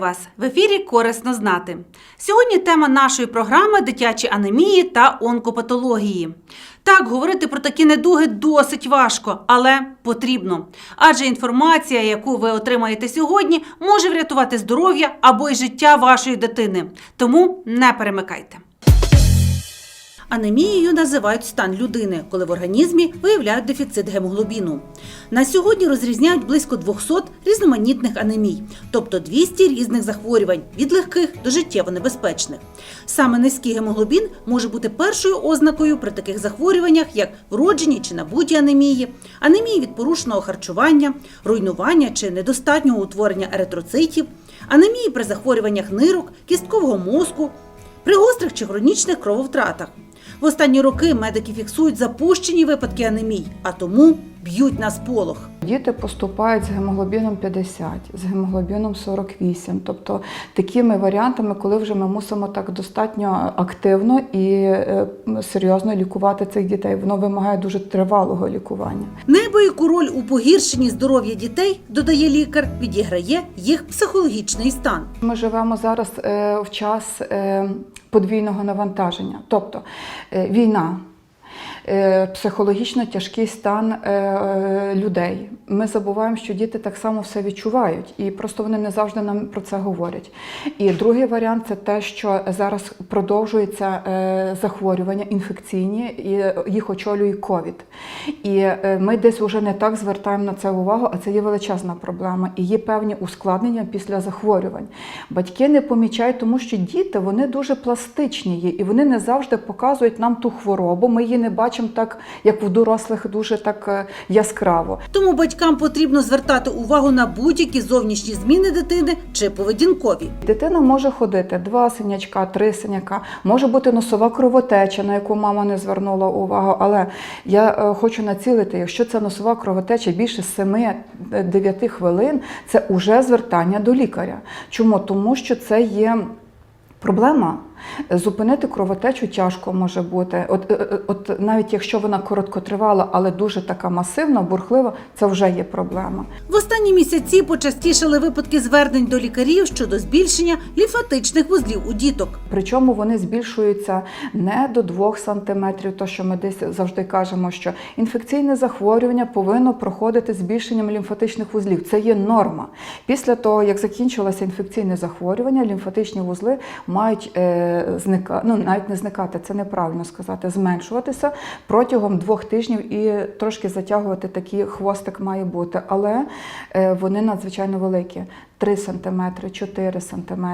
Вас в ефірі Корисно знати. Сьогодні тема нашої програми дитячі анемії та онкопатології. Так, говорити про такі недуги досить важко, але потрібно. Адже інформація, яку ви отримаєте сьогодні, може врятувати здоров'я або й життя вашої дитини. Тому не перемикайте. Анемією називають стан людини, коли в організмі виявляють дефіцит гемоглобіну. На сьогодні розрізняють близько 200 різноманітних анемій, тобто 200 різних захворювань від легких до життєво небезпечних. Саме низький гемоглобін може бути першою ознакою при таких захворюваннях, як вроджені чи набуті анемії, анемії від порушеного харчування, руйнування чи недостатнього утворення еритроцитів, анемії при захворюваннях нирок, кісткового мозку, при гострих чи хронічних крововтратах. В останні роки медики фіксують запущені випадки анемій, а тому б'ють на сполох. Діти поступають з гемоглобіном 50, з гемоглобіном 48, тобто такими варіантами, коли вже ми мусимо так достатньо активно і е, серйозно лікувати цих дітей. Воно вимагає дуже тривалого лікування. Небояку роль у погіршенні здоров'я дітей, додає лікар, відіграє їх психологічний стан. Ми живемо зараз е, в час е, подвійного навантаження, тобто війна. Е, Психологічно тяжкий стан е, е, людей. Ми забуваємо, що діти так само все відчувають, і просто вони не завжди нам про це говорять. І другий варіант це те, що зараз продовжуються захворювання інфекційні, і їх очолює ковід. І ми десь вже не так звертаємо на це увагу, а це є величезна проблема. І є певні ускладнення після захворювань. Батьки не помічають, тому що діти вони дуже пластичні є, і вони не завжди показують нам ту хворобу. Ми її не бачимо так, як в дорослих, дуже так е, яскраво. Тому батькам потрібно звертати увагу на будь-які зовнішні зміни дитини чи поведінкові. Дитина може ходити два синячка, три синяка, може бути носова кровотеча, на яку мама не звернула увагу. Але я е, хочу націлити, якщо це носова кровотеча більше 7-9 хвилин, це уже звертання до лікаря. Чому? Тому що це є проблема. Зупинити кровотечу тяжко може бути. От, е, е, от навіть якщо вона короткотривала, але дуже така масивна, бурхлива, це вже є проблема. В останні місяці почастішали випадки звернень до лікарів щодо збільшення лімфатичних вузлів у діток. Причому вони збільшуються не до 2 см, то що ми десь завжди кажемо, що інфекційне захворювання повинно проходити збільшенням лімфатичних вузлів. Це є норма. Після того, як закінчилося інфекційне захворювання, лімфатичні вузли мають е, зника, ну навіть не зникати, це неправильно сказати, зменшуватися протягом двох тижнів і трошки затягувати такий хвостик має бути, але е, вони надзвичайно великі. 3 см, 4 см.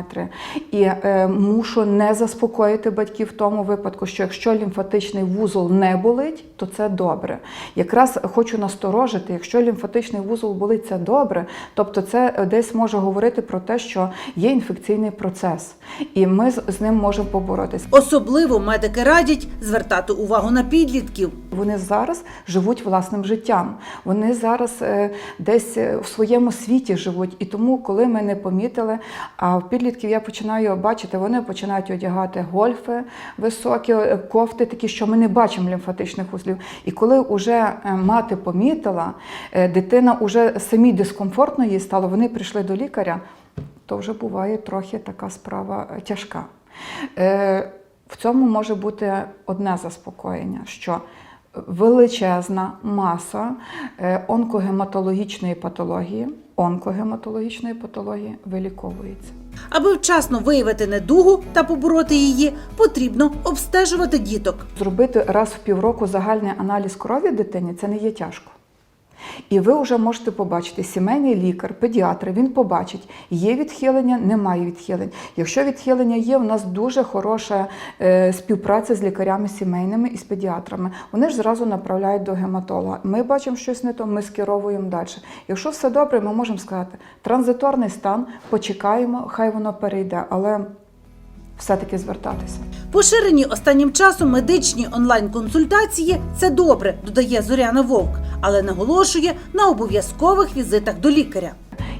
І е, мушу не заспокоїти батьків в тому випадку, що якщо лімфатичний вузол не болить, то це добре. Якраз хочу насторожити, якщо лімфатичний вузол болить, це добре, тобто це десь може говорити про те, що є інфекційний процес, і ми з, з ним можемо поборотись. Особливо медики радять звертати увагу на підлітків. Вони зараз живуть власним життям. Вони зараз е, десь е, в своєму світі живуть. І тому, коли ми не помітили, а в підлітків я починаю бачити, вони починають одягати гольфи високі, е, кофти такі, що ми не бачимо лімфатичних вузлів. І коли вже мати помітила, е, дитина вже самій дискомфортно їй стало, вони прийшли до лікаря, то вже буває трохи така справа е, тяжка. Е, В цьому може бути одне заспокоєння, що величезна маса е, онкогематологічної патології, онкогематологічної патології виліковується. Аби вчасно виявити недугу та побороти її, потрібно обстежувати діток. Зробити раз в півроку загальний аналіз крові дитині це не є тяжко. І ви вже можете побачити, сімейний лікар, педіатр, він побачить, є відхилення, немає відхилень. Якщо відхилення є, у нас дуже хороша е, співпраця з лікарями сімейними і з педіатрами. Вони ж зразу направляють до гематолога. Ми бачимо щось не то, ми скеровуємо далі. Якщо все добре, ми можемо сказати, транзиторний стан, почекаємо, хай воно перейде, але все-таки звертатися. Поширені останнім часом медичні онлайн-консультації це добре, додає Зоряна Вовк, але наголошує на обов'язкових візитах до лікаря.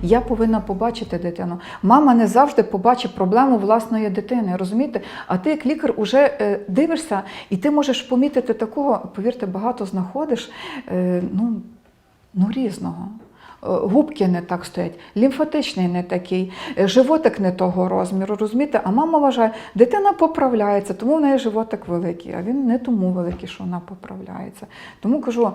Я повинна побачити дитину. Мама не завжди побачить проблему власної дитини, розумієте? А ти, як лікар, уже е, дивишся, і ти можеш помітити такого, повірте, багато знаходиш е, ну, ну, різного. Е, Губки не так стоять, лімфатичний не такий, е, животик не того розміру, розумієте? А мама вважає, дитина поправляється, тому в неї животик великий, а він не тому великий, що вона поправляється. Тому кажу,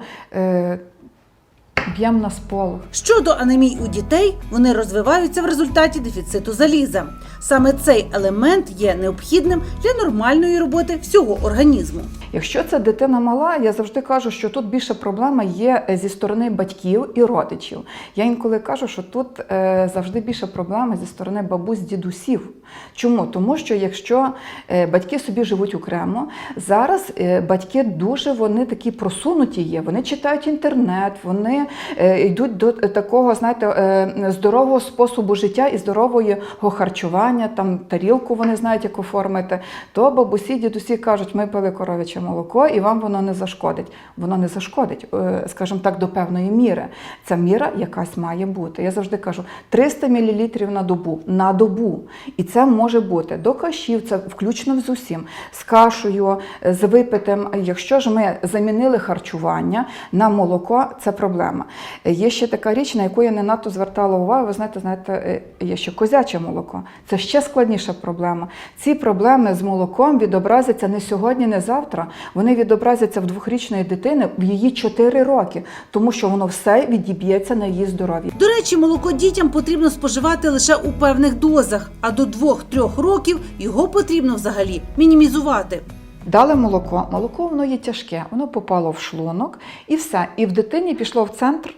е, на сполох. Щодо анемій у дітей, вони розвиваються в результаті дефіциту заліза. Саме цей елемент є необхідним для нормальної роботи всього організму. Якщо це дитина мала, я завжди кажу, що тут більше проблема є е, зі сторони батьків і родичів. Я інколи кажу, що тут е, завжди більше проблема зі сторони бабусь, дідусів. Чому? Тому що якщо е, батьки собі живуть окремо, зараз батьки дуже вони такі просунуті є. Вони читають інтернет, вони йдуть до такого, знаєте, е, здорового способу життя і здорового харчування, там тарілку вони знають, як оформити. То бабусі, дідусі кажуть, ми пили коров'яче молоко, і вам воно не зашкодить. Воно не зашкодить, е, скажімо так, до певної міри. Ця міра якась має бути. Я завжди кажу 300 мл на добу. На добу. І це може бути до кашів, це включно з усім, з кашею, з випитим. Якщо ж ми замінили харчування на молоко, це проблема. Є ще така річ, на яку я не надто звертала увагу. Ви знаєте, знаєте, е, є ще козяче молоко. Це ще складніша проблема. Ці проблеми з молоком відобразяться не сьогодні, не завтра. Вони відобразяться в двохрічної дитини в її 4 роки, тому що воно все відіб'ється на її здоров'ї. До речі, молоко дітям потрібно споживати лише у певних дозах, а до 2-3 років його потрібно взагалі мінімізувати. Дали молоко. Молоко воно є тяжке, воно попало в шлунок і все. І в дитині пішло в центр.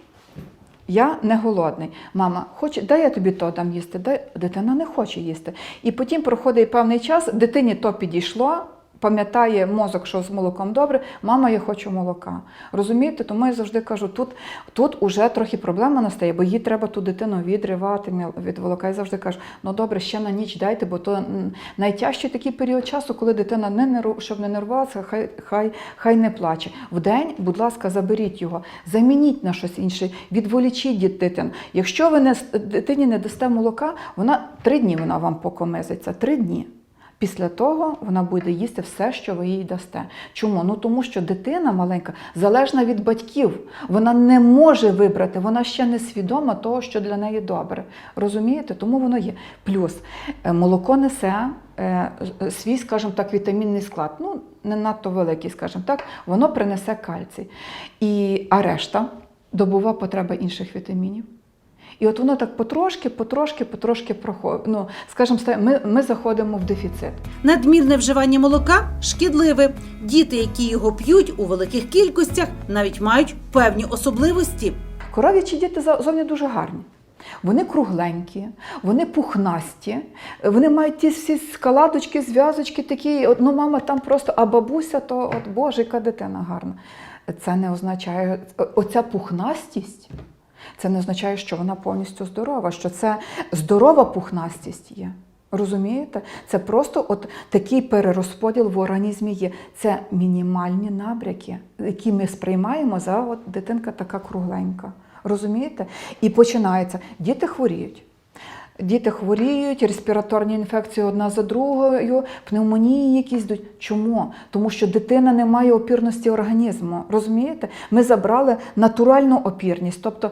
Я не голодний. Мама, хоче, дай я тобі то дам їсти. Дай... Дитина не хоче їсти. І потім проходить певний час, дитині то підійшло, пам'ятає мозок, що з молоком добре, мама, я хочу молока. Розумієте? Тому я завжди кажу, тут, тут уже трохи проблема настає, бо їй треба ту дитину відривати від молока. Я завжди кажу, ну добре, ще на ніч дайте, бо то найтяжчий такий період часу, коли дитина не нерв... щоб не нервувалася, хай, хай, хай не плаче. Вдень, будь ласка, заберіть його, замініть на щось інше, відволічіть дитину. Якщо ви не, дитині не дасте молока, вона три дні вона вам покомизиться. Три дні. Після того вона буде їсти все, що ви їй дасте. Чому? Ну тому що дитина маленька залежна від батьків. Вона не може вибрати, вона ще не свідома того, що для неї добре. Розумієте? Тому воно є. Плюс е, молоко несе е, свій, скажімо так, вітамінний склад. Ну, не надто великий, скажімо так, воно принесе кальцій. І, а решта добова потреба інших вітамінів. І от воно так потрошки, потрошки, потрошки проходить. Ну, скажімо, ми, ми заходимо в дефіцит. Надмірне вживання молока шкідливе. Діти, які його п'ють у великих кількостях, навіть мають певні особливості. Коров'ячі діти зовні дуже гарні. Вони кругленькі, вони пухнасті, вони мають ті всі скаладочки, зв'язочки такі. Ну, мама там просто, а бабуся, то от Боже, яка дитина гарна. Це не означає, оця пухнастість, це не означає, що вона повністю здорова, що це здорова пухнастість є. Розумієте? Це просто от такий перерозподіл в організмі є. Це мінімальні набряки, які ми сприймаємо за от дитинка така кругленька. Розумієте? І починається. Діти хворіють. Діти хворіють, респіраторні інфекції одна за другою, пневмонії якісь йдуть. Чому? Тому що дитина не має опірності організму. Розумієте? Ми забрали натуральну опірність, тобто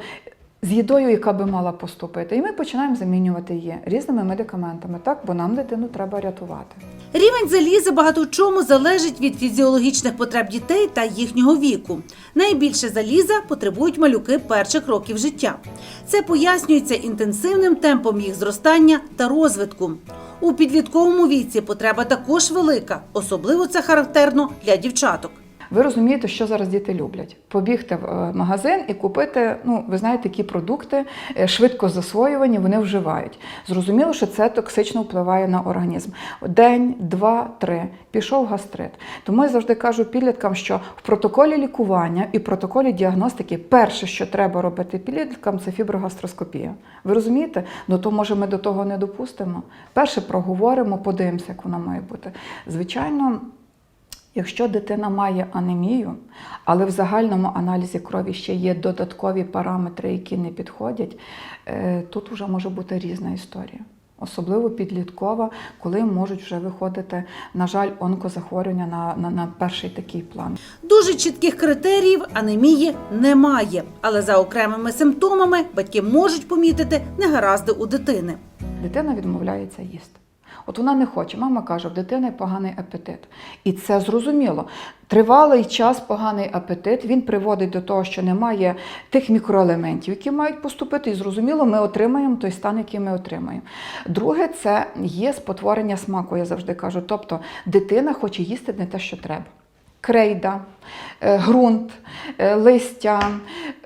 з їдою, яка би мала поступити. І ми починаємо замінювати її різними медикаментами, так? бо нам дитину треба рятувати. Рівень заліза багато в чому залежить від фізіологічних потреб дітей та їхнього віку. Найбільше заліза потребують малюки перших років життя. Це пояснюється інтенсивним темпом їх зростання та розвитку. У підлітковому віці потреба також велика, особливо це характерно для дівчаток. Ви розумієте, що зараз діти люблять? Побігти в е, магазин і купити, ну, ви знаєте, які продукти е, швидко засвоювані, вони вживають. Зрозуміло, що це токсично впливає на організм. День, два, три, пішов гастрит. Тому я завжди кажу підліткам, що в протоколі лікування і в протоколі діагностики перше, що треба робити підліткам, це фіброгастроскопія. Ви розумієте? Ну то може ми до того не допустимо. Перше проговоримо, подивимося, як вона має бути. Звичайно. Якщо дитина має анемію, але в загальному аналізі крові ще є додаткові параметри, які не підходять, е, тут вже може бути різна історія. Особливо підліткова, коли можуть вже виходити, на жаль, онкозахворювання на, на, на перший такий план. Дуже чітких критеріїв анемії немає, але за окремими симптомами батьки можуть помітити негаразди у дитини. Дитина відмовляється їсти. От вона не хоче. Мама каже, в дитини поганий апетит. І це зрозуміло. Тривалий час поганий апетит він приводить до того, що немає тих мікроелементів, які мають поступити, і зрозуміло, ми отримаємо той стан, який ми отримаємо. Друге, це є спотворення смаку, я завжди кажу. Тобто дитина хоче їсти не те, що треба. Крейда, е, ґрунт, е, листя,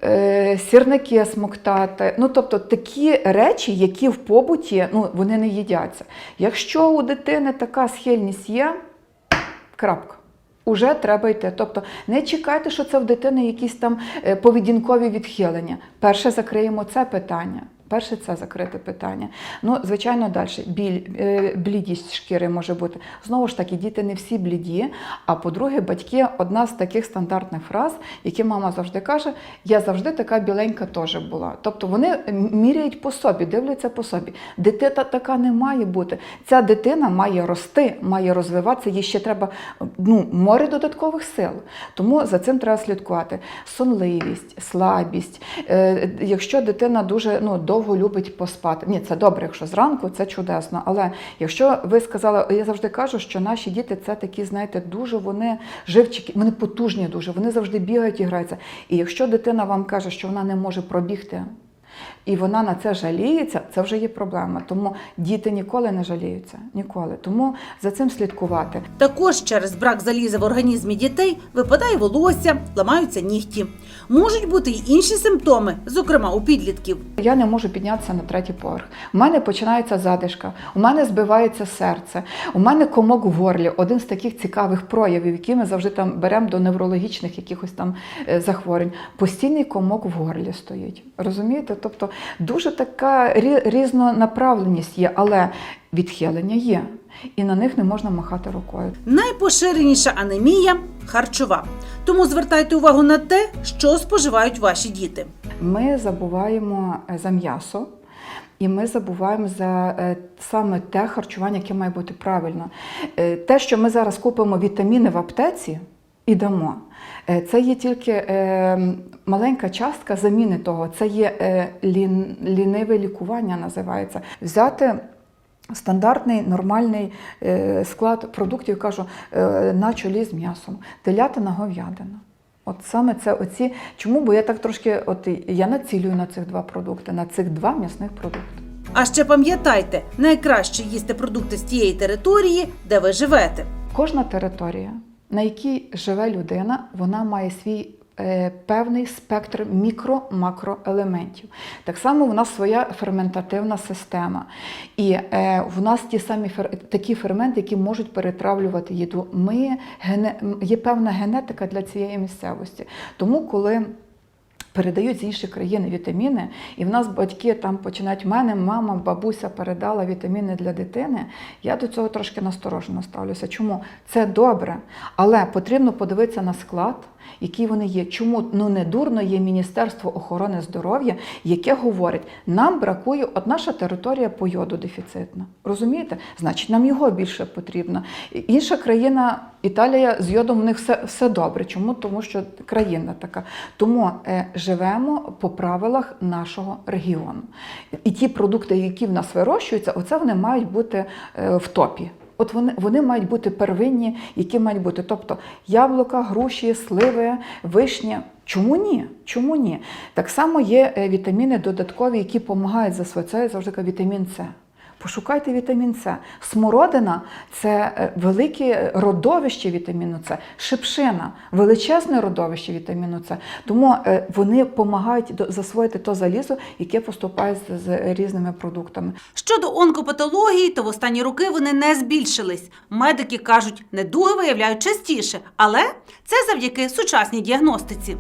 е, сірники смоктати. Ну, тобто такі речі, які в побуті ну, вони не їдяться. Якщо у дитини така схильність є, крапка. Уже треба йти. Тобто не чекайте, що це в дитини якісь там поведінкові відхилення. Перше закриємо це питання. Перше це закрите питання. Ну, звичайно, далі біль, е, блідість шкіри може бути. Знову ж таки, діти не всі бліді. А по-друге, батьки одна з таких стандартних фраз, які мама завжди каже: я завжди така біленька теж була. Тобто вони міряють по собі, дивляться по собі. Дитина така не має бути. Ця дитина має рости, має розвиватися, їй ще треба ну, море додаткових сил. Тому за цим треба слідкувати. Сонливість, слабість. Е, якщо дитина дуже ну, довго любить поспати, ні, це добре, якщо зранку, це чудесно. Але якщо ви сказали, я завжди кажу, що наші діти це такі, знаєте, дуже вони живчики, вони потужні дуже, вони завжди бігають і граються. І якщо дитина вам каже, що вона не може пробігти. І вона на це жаліється, це вже є проблема. Тому діти ніколи не жаліються. Ніколи. Тому за цим слідкувати. Також через брак заліза в організмі дітей випадає волосся, ламаються нігті. Можуть бути й інші симптоми, зокрема у підлітків. Я не можу піднятися на третій поверх. У мене починається задишка, у мене збивається серце, у мене комок в горлі. Один з таких цікавих проявів, які ми завжди там беремо до неврологічних якихось там е, захворювань. Постійний комок в горлі стоїть. Розумієте? Тобто дуже така рі- різнонаправленість є, але відхилення є. І на них не можна махати рукою. Найпоширеніша анемія харчова. Тому звертайте увагу на те, що споживають ваші діти. Ми забуваємо е, за м'ясо. І ми забуваємо за е, саме те харчування, яке має бути правильно. Е, Те, що ми зараз купимо вітаміни в аптеці і дамо, це є тільки е, маленька частка заміни того. Це є е, ліниве лікування, називається. Взяти стандартний нормальний е, склад продуктів, кажу, е, на чолі з м'ясом, телятина говядина. От саме це оці. Чому? Бо я так трошки, от я націлюю на цих два продукти, на цих два м'ясних продукти. А ще пам'ятайте, найкраще їсти продукти з тієї території, де ви живете. Кожна територія, на якій живе людина, вона має свій е, певний спектр мікро-макроелементів. Так само в нас своя ферментативна система. І е, в нас ті самі такі ферменти, які можуть перетравлювати їду. Ми. Є певна генетика для цієї місцевості. Тому, коли передають з інших країн вітаміни, і в нас батьки там починають в мене, мама, бабуся передала вітаміни для дитини. Я до цього трошки насторожено ставлюся. Чому це добре, але потрібно подивитися на склад, який вони є. Чому ну не дурно є Міністерство охорони здоров'я, яке говорить, нам бракує от наша територія по йоду дефіцитна. Розумієте? Значить, нам його більше потрібно. Інша країна, Італія з йодом в них все, все добре. Чому? Тому що країна така. Тому е, живемо по правилах нашого регіону. І ті продукти, які в нас вирощуються, оце вони мають бути е, в топі. От вони, вони мають бути первинні, які мають бути. Тобто яблука, груші, сливи, вишня. Чому ні? Чому ні? Так само є е, вітаміни додаткові, які допомагають засвоїти. Це я завжди кажу, вітамін С. Пошукайте вітамін С. Смородина це е, велике родовище вітаміну С, шипшина, величезне родовище вітаміну С. Тому е, вони допомагають до- засвоїти то залізо, яке поступає з різними продуктами. Щодо онкопатології, то в останні роки вони не збільшились. Медики кажуть, недуги виявляють частіше, але це завдяки сучасній діагностиці.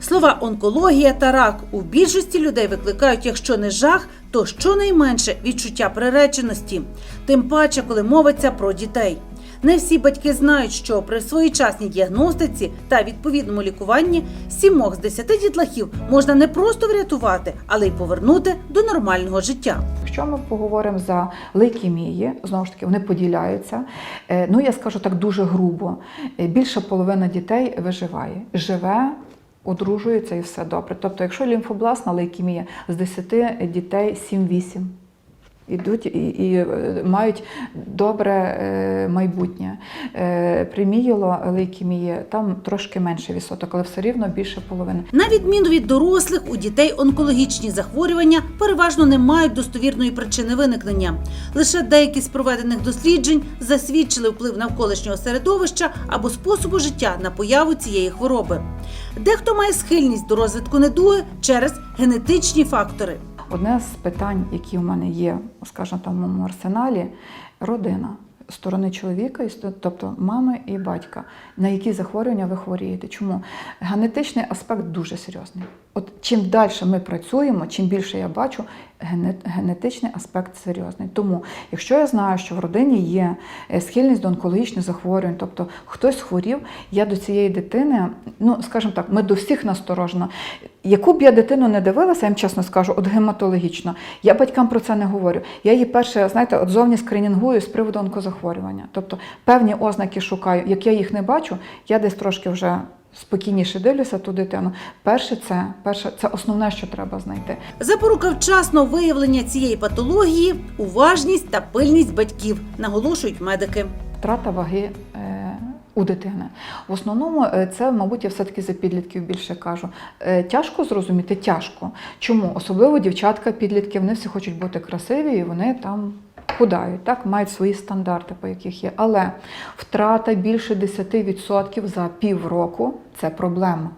Слова онкологія та рак у більшості людей викликають, якщо не жах, то щонайменше відчуття приреченості, тим паче, коли мовиться про дітей. Не всі батьки знають, що при своєчасній діагностиці та відповідному лікуванні сімох з десяти дітлахів можна не просто врятувати, але й повернути до нормального життя. Якщо ми поговоримо за лейкемії, знову ж таки, вони поділяються. Е, Ну, я скажу так дуже грубо. Е, Більша половина дітей виживає, живе, одружується і все добре. Тобто, якщо лімфобластна лейкемія з 10 дітей 7-8. Ідуть і, і е, мають добре е, майбутнє. Е, При мієлолейкемії там трошки менше відсоток, але все рівно більше половини. На відміну від дорослих, у дітей онкологічні захворювання переважно не мають достовірної причини виникнення. Лише деякі з проведених досліджень засвідчили вплив навколишнього середовища або способу життя на появу цієї хвороби. Дехто має схильність до розвитку недуги через генетичні фактори. Одне з питань, які у мене є, скажімо, там в моєму арсеналі, родина. Сторони чоловіка, тобто мами і батька, на які захворювання ви хворієте. Чому? Генетичний аспект дуже серйозний. От чим далі ми працюємо, чим більше я бачу, генетичний аспект серйозний. Тому, якщо я знаю, що в родині є е, схильність до онкологічних захворювань, тобто хтось хворів, я до цієї дитини, ну скажімо так, ми до всіх насторожено. Яку б я дитину не дивилася, я їм чесно скажу, от гематологічно, я батькам про це не говорю. Я її перше, знаєте, от зовні скринінгую з приводу онкозахворювання. Тобто певні ознаки шукаю. Як я їх не бачу, я десь трошки вже спокійніше дивлюся ту дитину. Перше це, перше, це основне, що треба знайти. Запорука вчасного виявлення цієї патології уважність та пильність батьків, наголошують медики. Втрата ваги е, у дитини. В основному е, це, мабуть, я все-таки за підлітків більше кажу. Е, Тяжко зрозуміти, тяжко. Чому? Особливо дівчатка, підлітки, вони всі хочуть бути красиві, і вони там. Худають, так, мають свої стандарти, по яких є. Але втрата більше 10% за півроку це проблема.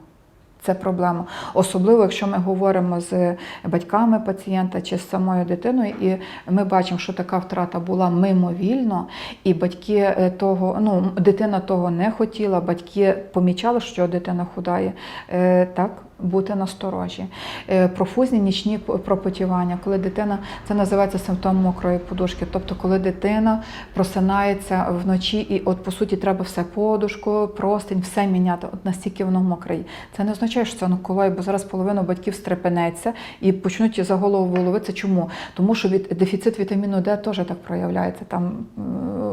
Це проблема. Особливо, якщо ми говоримо з батьками пацієнта чи з самою дитиною, і ми бачимо, що така втрата була мимовільно, і батьки е, того, ну, дитина того не хотіла, батьки помічали, що дитина худає. Е, Так, бути насторожі. Е, Профузні нічні пропотівання, коли дитина, це називається симптом мокрої подушки. Тобто, коли дитина просинається вночі, і от по суті треба все подушку, простинь, все міняти. От настільки воно мокре. Це не означає, що це онкологія, бо зараз половина батьків стрепенеться і почнуть за голову воловитися. Чому? Тому що від дефіцит вітаміну Д теж так проявляється. Там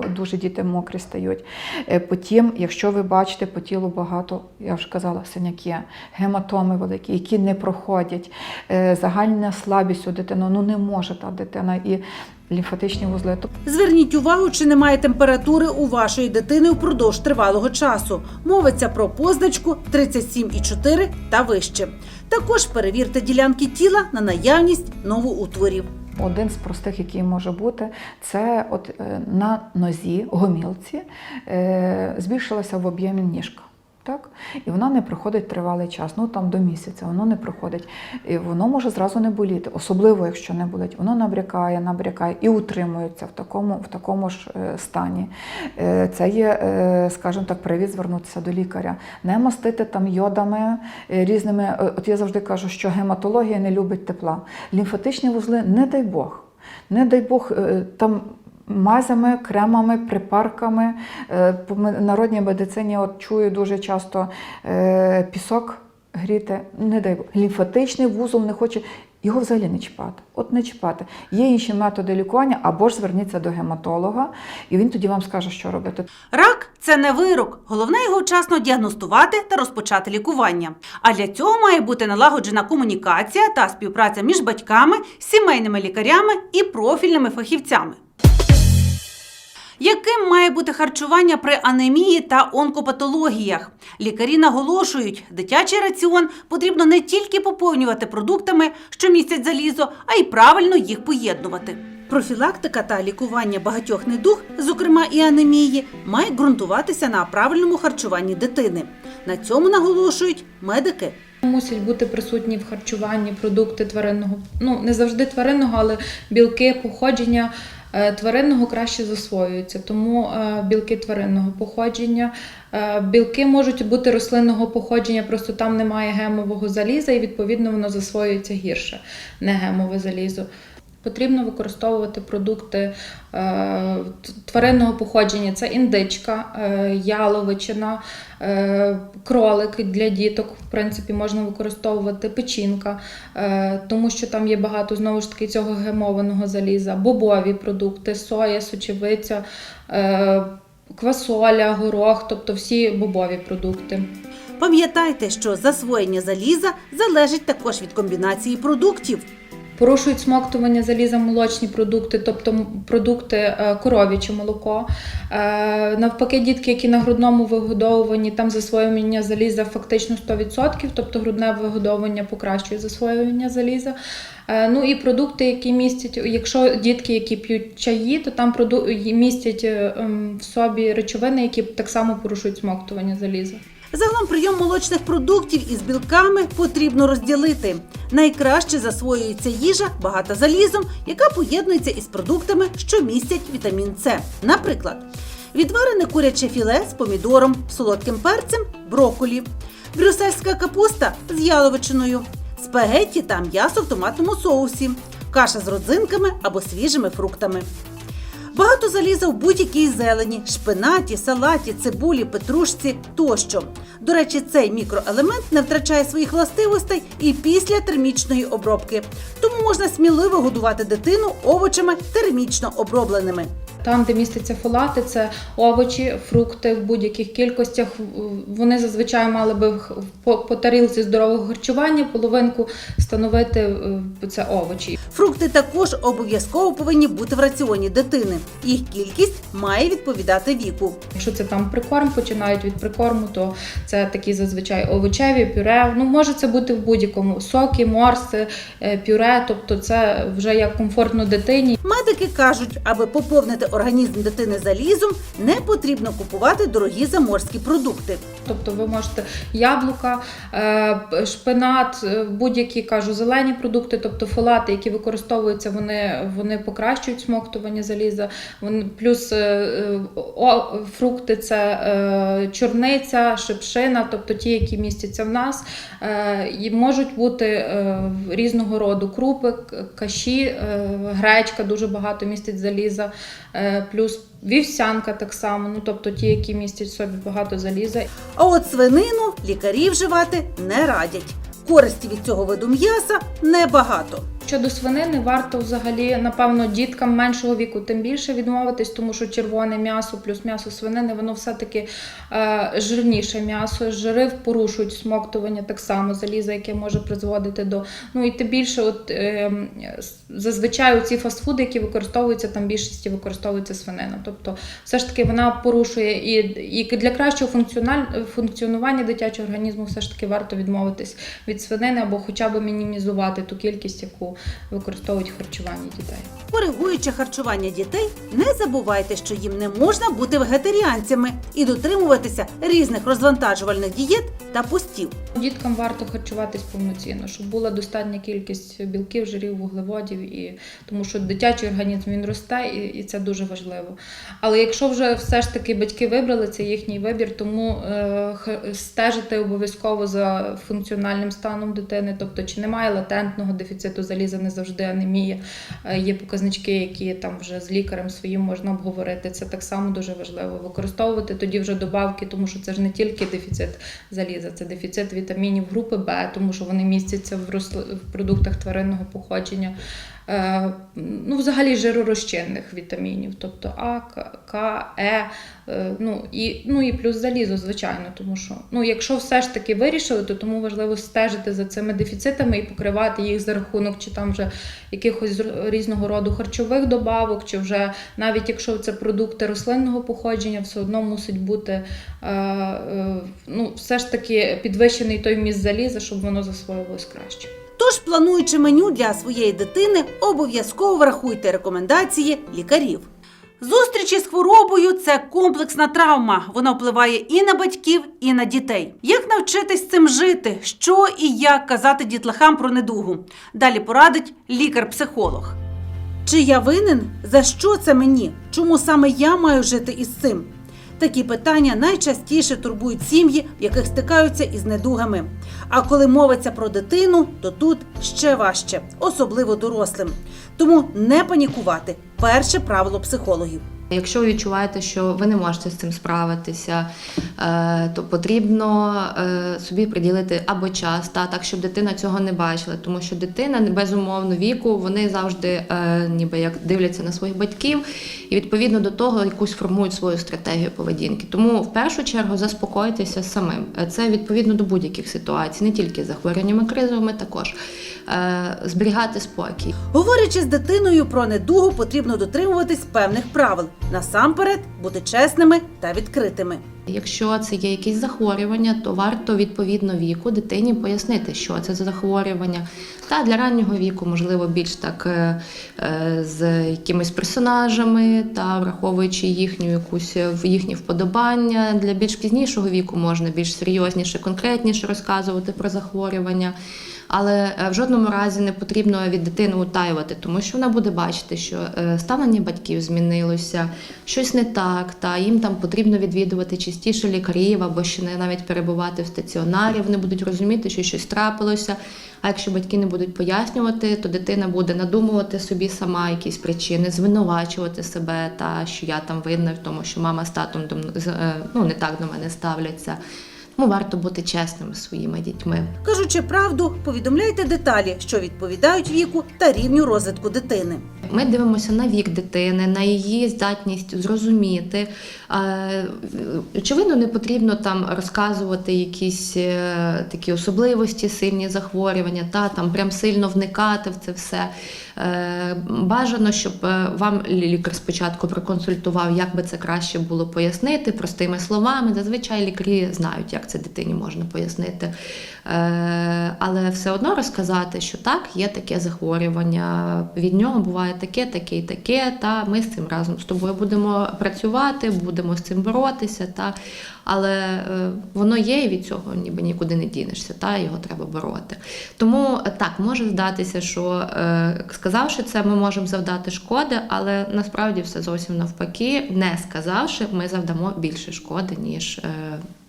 е, дуже діти мокрі стають. Е, Потім, якщо ви бачите по тілу багато, я вже казала, синяки, гематоми великі, які не проходять, е, загальна слабість у дитини, ну не може та дитина і лімфатичні вузли. Зверніть увагу, чи немає температури у вашої дитини впродовж тривалого часу. Мовиться про позначку 37,4 та вище. Також перевірте ділянки тіла на наявність новоутворів. Один з простих, який може бути, це от е, на нозі, гомілці, е, збільшилася в об'ємі ніжка. Так? І вона не проходить тривалий час, ну там до місяця, воно не проходить. І воно може зразу не боліти, особливо якщо не болить. Воно набрякає, набрякає і утримується в такому, в такому ж е, стані. Е, Це є, е, скажімо так, привід звернутися до лікаря. Не мастити там йодами різними. От я завжди кажу, що гематологія не любить тепла. Лімфатичні вузли, не дай Бог. Не дай Бог, там мазями, кремами, припарками. Е, По народній медицині от чую дуже часто е, пісок гріти. Не дай Бог. Лімфатичний вузол не хоче. Його взагалі не чіпати. От не чіпати. Є інші методи лікування, або ж зверніться до гематолога, і він тоді вам скаже, що робити. Рак це не вирок. Головне його вчасно діагностувати та розпочати лікування. А для цього має бути налагоджена комунікація та співпраця між батьками, сімейними лікарями і профільними фахівцями. Яким має бути харчування при анемії та онкопатологіях? Лікарі наголошують, дитячий раціон потрібно не тільки поповнювати продуктами, що містять залізо, а й правильно їх поєднувати. Профілактика та лікування багатьох недуг, зокрема і анемії, має ґрунтуватися на правильному харчуванні дитини. На цьому наголошують медики. Мусять бути присутні в харчуванні продукти тваринного, ну не завжди тваринного, але білки походження тваринного краще засвоюються. Тому е, білки тваринного походження. Е, Білки можуть бути рослинного походження, просто там немає гемового заліза, і відповідно воно засвоюється гірше, не гемове залізо. Потрібно використовувати продукти е, тваринного походження. Це індичка, е, яловичина, е, кролик для діток. В принципі, можна використовувати печінка, тому що там є багато знову ж таки цього гемованого заліза, бобові продукти, соя, сочевиця, квасоля, горох, тобто всі бобові продукти. Пам'ятайте, що засвоєння заліза залежить також від комбінації продуктів. Порушують смоктування заліза молочні продукти, тобто продукти е, коров'яче молоко. Е, Навпаки, дітки, які на грудному вигодовуванні, там засвоювання заліза фактично 100%, тобто грудне вигодовування покращує засвоювання заліза. Е, Ну і продукти, які містять, якщо дітки, які п'ють чаї, то там містять в собі речовини, які так само порушують смоктування заліза. Загалом прийом молочних продуктів із білками потрібно розділити. Найкраще засвоюється їжа багата залізом, яка поєднується із продуктами, що містять вітамін С. Наприклад, відварене куряче філе з помідором, солодким перцем, броколі, брюссельська капуста з яловичиною, спагетті та м'ясо в томатному соусі, каша з родзинками або свіжими фруктами. Багато заліза в будь-якій зелені, шпинаті, салаті, цибулі, петрушці тощо. До речі, цей мікроелемент не втрачає своїх властивостей і після термічної обробки. Тому можна сміливо годувати дитину овочами термічно обробленими. Там, де містяться фолати, це овочі, фрукти в будь-яких кількостях. Вони зазвичай мали би по тарілці здорового харчування половинку становити е, це овочі. Фрукти також обов'язково повинні бути в раціоні дитини. Їх кількість має відповідати віку. Якщо це там прикорм, починають від прикорму, то це такі зазвичай овочеві, пюре. Ну може це бути в будь-якому соки, морси, е, пюре, тобто це вже як комфортно дитині. Медики кажуть, аби поповнити організм дитини залізом, не потрібно купувати дорогі заморські продукти. Тобто ви можете яблука, е, шпинат, е, будь-які кажу, зелені продукти, тобто фолати, які використовуються, вони, вони покращують смоктування заліза. Плюс е, о, фрукти це чорниця, шипшина, тобто ті, які містяться в нас. І можуть бути різного роду крупи, каші, гречка дуже багато містить заліза, плюс вівсянка так само, ну тобто ті, які містять собі багато заліза. А от свинину лікарі вживати не радять. Користі від цього виду м'яса небагато. Щодо свинини, варто взагалі, напевно, діткам меншого віку тим більше відмовитись, тому що червоне м'ясо плюс м'ясо свинини, воно все-таки е, жирніше м'ясо. Жири порушують смоктування так само заліза, яке може призводити до. Ну і тим більше, от е, зазвичай ці фастфуди, які використовуються, там більшості використовується свинина. Тобто, все ж таки вона порушує і, і для кращого функціонування дитячого організму, все ж таки варто відмовитись від свинини або хоча б мінімізувати ту кількість, яку використовують в харчуванні дітей. Коригуючи харчування дітей, не забувайте, що їм не можна бути вегетаріанцями і дотримуватися різних розвантажувальних дієт та постів. Діткам варто харчуватись повноцінно, щоб була достатня кількість білків, жирів, вуглеводів, і тому що дитячий організм він росте, і, і це дуже важливо. Але якщо вже все ж таки батьки вибрали, це їхній вибір, тому е, стежити обов'язково за функціональним станом дитини, тобто чи немає латентного дефіциту заліза, не завжди анемія. Е, Є показнички, які там вже з лікарем своїм можна обговорити. Це так само дуже важливо. Використовувати тоді вже добавки, тому що це ж не тільки дефіцит заліза, це дефіцит вітамінів групи Б, тому що вони містяться в продуктах тваринного походження. Е, ну, взагалі жиророзчинних вітамінів, тобто А, К, К, Е, е, ну і, ну і плюс залізо, звичайно, тому що ну, якщо все ж таки вирішили, то тому важливо стежити за цими дефіцитами і покривати їх за рахунок чи там вже якихось різного роду харчових добавок, чи вже навіть якщо це продукти рослинного походження, все одно мусить бути е, ну, все ж таки підвищений той міст заліза, щоб воно засвоювалось краще. Тож, плануючи меню для своєї дитини, обов'язково врахуйте рекомендації лікарів. Зустрічі з хворобою це комплексна травма. Вона впливає і на батьків, і на дітей. Як навчитись цим жити? Що і як казати дітлахам про недугу? Далі порадить лікар-психолог. Чи я винен? За що це мені? Чому саме я маю жити із цим? Такі питання найчастіше турбують сім'ї, в яких стикаються із недугами. А коли мовиться про дитину, то тут ще важче, особливо дорослим. Тому не панікувати перше правило психологів. Якщо ви відчуваєте, що ви не можете з цим справитися, е, то потрібно е, собі приділити або час, та так, щоб дитина цього не бачила, тому що дитина безумовно віку, вони завжди е, ніби як дивляться на своїх батьків і відповідно до того якусь формують свою стратегію поведінки. Тому в першу чергу заспокойтеся самим. Це відповідно до будь-яких ситуацій, не тільки захворюваннями кризовими, також Е, зберігати спокій. Говорячи з дитиною про недугу, потрібно дотримуватись певних правил. Насамперед бути чесними та відкритими. Якщо це є якісь захворювання, то варто відповідно віку дитині пояснити, що це за захворювання. Та для раннього віку, можливо, більш так е, е, з якимись персонажами та враховуючи їхню якусь е, їхні вподобання. Для більш пізнішого віку можна більш серйозніше, конкретніше розказувати про захворювання. Але в жодному разі не потрібно від дитини утаювати, тому що вона буде бачити, що ставлення батьків змінилося, щось не так, та їм там потрібно відвідувати частіше лікарів або ще не навіть перебувати в стаціонарі. Вони будуть розуміти, що щось трапилося. А якщо батьки не будуть пояснювати, то дитина буде надумувати собі сама якісь причини, звинувачувати себе, та що я там винна в тому, що мама з татом е, ну, не так до мене ставляться. Тому варто бути чесними своїми дітьми. Кажучи правду, повідомляйте деталі, що відповідають віку та рівню розвитку дитини. Ми дивимося на вік дитини, на її здатність зрозуміти. Очевидно, не потрібно там розказувати якісь е, такі особливості, сильні захворювання, та там прям сильно вникати в це все. Е, Бажано, щоб е, вам лікар спочатку проконсультував, як би це краще було пояснити простими словами. Зазвичай лікарі знають, як це дитині можна пояснити. Е, Але все одно розказати, що так, є таке захворювання, від нього буває таке, таке і таке. Та ми з цим разом з тобою будемо працювати, будемо з цим боротися. Та але е, воно є, і від цього ніби нікуди не дінешся, та його треба бороти. Тому е, так може здатися, що е, сказавши це, ми можемо завдати шкоди, але насправді все зовсім навпаки, не сказавши, ми завдамо більше шкоди, ніж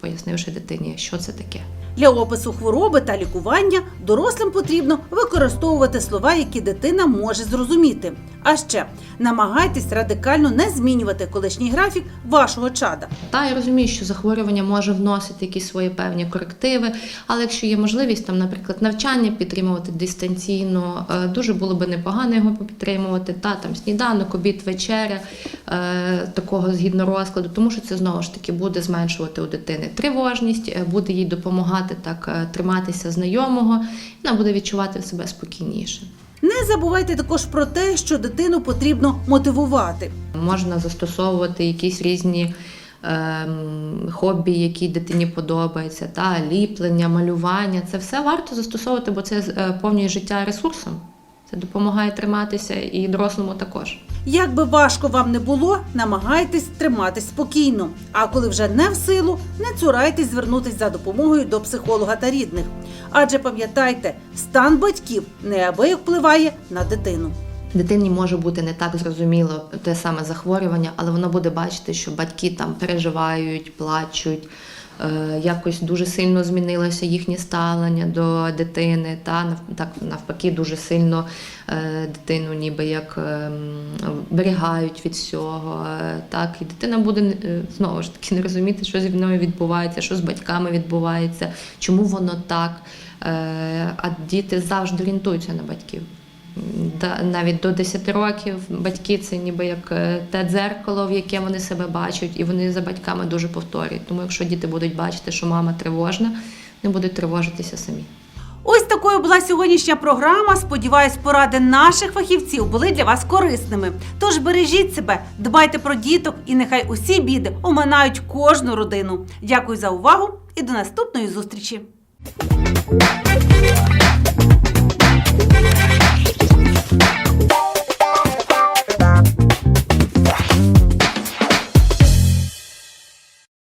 пояснивши дитині, що це таке. Для опису хвороби та лікування дорослим потрібно використовувати слова, які дитина може зрозуміти. А ще намагайтесь радикально не змінювати колишній графік вашого чада. Та я розумію, що захворювання може вносити якісь свої певні корективи, але якщо є можливість, там, наприклад, навчання підтримувати дистанційно, е, дуже було би непогано його підтримувати. Та там сніданок, обід, вечеря е, такого згідно розкладу, тому що це знову ж таки буде зменшувати у дитини тривожність, е, буде їй допомагати так триматися знайомого, і вона буде відчувати себе спокійніше. Не забувайте також про те, що дитину потрібно мотивувати. Можна застосовувати якісь різні хобі, які дитині подобаються, та ліплення, малювання. Це все варто застосовувати, бо це е, повнює життя ресурсом. Це допомагає триматися і дорослому також. Як би важко вам не було, намагайтесь триматись спокійно. А коли вже не в силу, не цурайтесь звернутись за допомогою до психолога та рідних. Адже пам'ятайте, стан батьків неабияк впливає на дитину. Дитині може бути не так зрозуміло те саме захворювання, але воно буде бачити, що батьки там переживають, плачуть. е, Якось дуже сильно змінилося їхнє ставлення до дитини, та так навпаки, дуже сильно е, дитину ніби як ем, берігають від всього. е, Так, і дитина буде знову ж таки не розуміти, що зі мною відбувається, що з батьками відбувається, чому воно так. А діти завжди орієнтуються на батьків. Навіть до 10 років батьки це ніби як е, те дзеркало, в яке вони себе бачать, і вони за батьками дуже повторюють. Тому якщо діти будуть бачити, що мама тривожна, не будуть тривожитися самі. Ось такою була сьогоднішня програма. Сподіваюсь, поради наших фахівців були для вас корисними. Тож бережіть себе, дбайте про діток і нехай усі біди оминають кожну родину. Дякую за увагу і до наступної зустрічі!